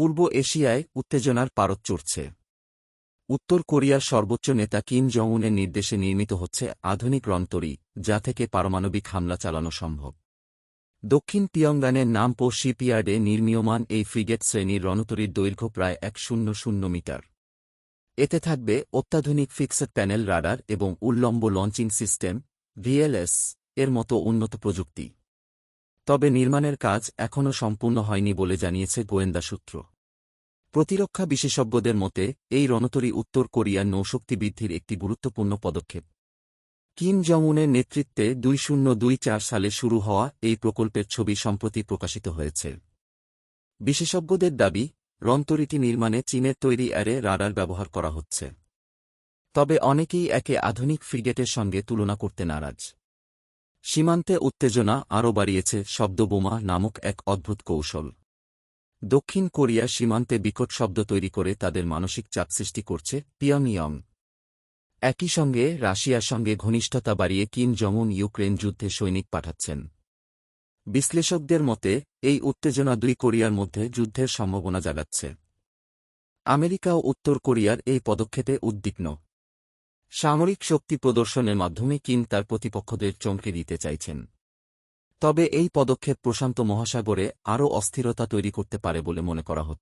পূর্ব এশিয়ায় উত্তেজনার পারত চড়ছে। উত্তর কোরিয়ার সর্বোচ্চ নেতা কিম জং-উনের নির্দেশে নির্মিত হচ্ছে আধুনিক রন্তরি যা থেকে পারমাণবিক হামলা চালানো সম্ভব। দক্ষিণ পিয়ংগানের নামপো শিপইয়ার্ডে নির্মীয়মান এই ফ্রিগেট শ্রেণির রণতরীর দৈর্ঘ্য প্রায় এক শূন্য শূন্য মিটার। এতে থাকবে অত্যাধুনিক ফিক্সড প্যানেল রাডার এবং উল্লম্ব লঞ্চিং সিস্টেম, ভিএলএস, এর মতো উন্নত প্রযুক্তি। তবে নির্মাণের কাজ এখনও সম্পূর্ণ হয়নি বলে জানিয়েছে গোয়েন্দা সূত্র। প্রতিরক্ষা বিশেষজ্ঞদের মতে, এই রণতরী উত্তর কোরিয়ার নৌশক্তি বৃদ্ধির একটি গুরুত্বপূর্ণ পদক্ষেপ। কিম জং-উনের নেতৃত্বে দুই শূন্য দুই চার সালে শুরু হওয়া এই প্রকল্পের ছবি সম্প্রতি প্রকাশিত হয়েছে। বিশেষজ্ঞদের দাবি রন্তরীটি নির্মাণে চীনের তৈরি অ্যারে রাডার ব্যবহার করা হচ্ছে। তবে অনেকেই একে আধুনিক ফ্রিগেটের সঙ্গে তুলনা করতে নারাজ। সীমান্তে উত্তেজনা আরও বাড়িয়েছে শব্দবোমা নামক এক অদ্ভুত কৌশল। দক্ষিণ কোরিয়া সীমান্তে বিকট শব্দ তৈরি করে তাদের মানসিক চাপ সৃষ্টি করছে পিয়ংইয়ং। একই সঙ্গে রাশিয়ার সঙ্গে ঘনিষ্ঠতা বাড়িয়ে কিম জং-উন ইউক্রেন যুদ্ধে সৈনিক পাঠাচ্ছেন। বিশ্লেষকদের মতে, এই উত্তেজনা দুই কোরিয়ার মধ্যে যুদ্ধের সম্ভাবনা জাগাচ্ছে। আমেরিকা ও উত্তর কোরিয়ার এই পদক্ষেপে উদ্বিগ্ন। সামরিক শক্তি প্রদর্শনের মাধ্যমে কিম তার প্রতিপক্ষদের চমকে দিতে চাইছেন। তবে এই পদক্ষেপ প্রশান্ত মহাসাগরে আরও অস্থিরতা তৈরি করতে পারে বলে মনে করা হচ্ছে।